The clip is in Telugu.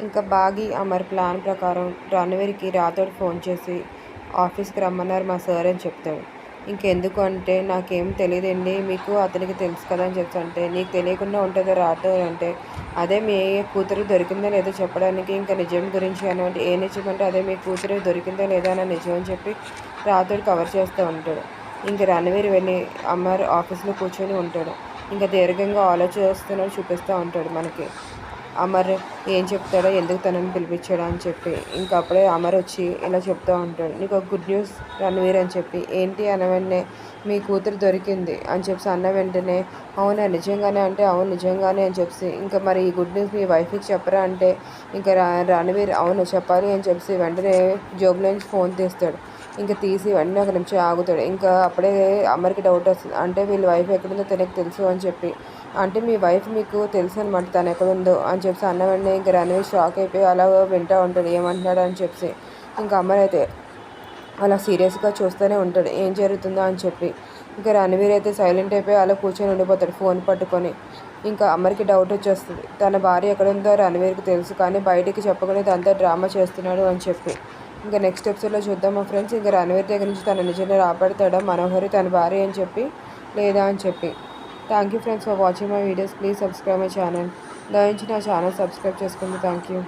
ఇంకా బాగి అమర్ ప్లాన్ ప్రకారం రణవీర్కి రాతోడు ఫోన్ చేసి ఆఫీస్కి రమ్మన్నారు మా సార్ అని చెప్తాడు. ఇంకెందుకు అంటే నాకేం తెలియదండి మీకు అతనికి తెలుసు కదా అని చెప్తుంటే నీకు తెలియకుండా ఉంటుందో రాతో అంటే? అదే మీ కూతురు దొరికిందో లేదో చెప్పడానికి ఇంకా నిజం గురించి అని ఏ నిజం అంటే అదే మీ కూతురు దొరికిందో లేదో అని నిజం అని చెప్పి రాతోడు కవర్ చేస్తూ ఉంటాడు. ఇంకా రణవీర్ వెళ్ళి అమర్ ఆఫీస్లో కూర్చొని ఉంటాడు. ఇంకా దీర్ఘంగా ఆలోచిస్తున్నాడు చూపిస్తూ ఉంటాడు మనకి. అమర్ ఏం చెప్తాడో ఎందుకు తనని పిలిపించాడో అని చెప్పి. ఇంకా అప్పుడే అమర్ వచ్చి ఇలా చెప్తూ ఉంటాడు నీకు ఒక గుడ్ న్యూస్ రణవీర్ అని చెప్పి. ఏంటి అన్న వెంటనే మీ కూతురు దొరికింది అని చెప్పి అన్న వెంటనే అవునా నిజంగానే అంటే అవును నిజంగానే అని చెప్పి. ఇంకా మరి ఈ గుడ్ న్యూస్ మీ వైఫ్కి చెప్పరా అంటే ఇంకా రణవీర్ అవును చెప్పాలి అని చెప్పి వెంటనే జోబులో నుంచి ఫోన్ తీస్తాడు. ఇంకా తీసి వెంటనే ఒక నిమిషం ఆగుతాడు. ఇంకా అప్పుడే అమ్మరికి డౌట్ వస్తుంది. అంటే వీళ్ళ వైఫ్ ఎక్కడుందో తనకు తెలుసు అని చెప్పి. అంటే మీ వైఫ్ మీకు తెలుసు అనమాట తను ఎక్కడుందో అని చెప్పి అన్న వెంటనే ఇంకా రణవీర్ షాక్ అయిపోయి అలా వింటూ ఉంటాడు. ఏమంటున్నాడు అని చెప్పి. ఇంకా అమ్మరైతే అయితే అలా సీరియస్గా చూస్తూనే ఉంటాడు. ఏం జరుగుతుందో అని చెప్పి. ఇంకా రణవీర్ అయితే సైలెంట్ అయిపోయి అలా కూర్చొని ఉండిపోతాడు ఫోన్ పట్టుకొని. ఇంకా అమ్మరికి డౌట్ వచ్చేస్తుంది. తన భార్య ఎక్కడుందో రణవీర్కి తెలుసు కానీ బయటికి చెప్పకుండా ఇదంతా డ్రామా చేస్తున్నాడు అని చెప్పి. ఇంకా నెక్స్ట్ ఎపిసోడ్లో చూద్దాం మా ఫ్రెండ్స్ ఇంకా రణవీర్ దగ్గర నుంచి తన నిజంగా రాబడతాడా? మనోహరి తన భార్య అని చెప్పి లేదా అని చెప్పి. Thank you friends for watching my videos please subscribe my channel దయించి నా ఛానల్ సబ్స్క్రైబ్ చేసుకోండి. Thank you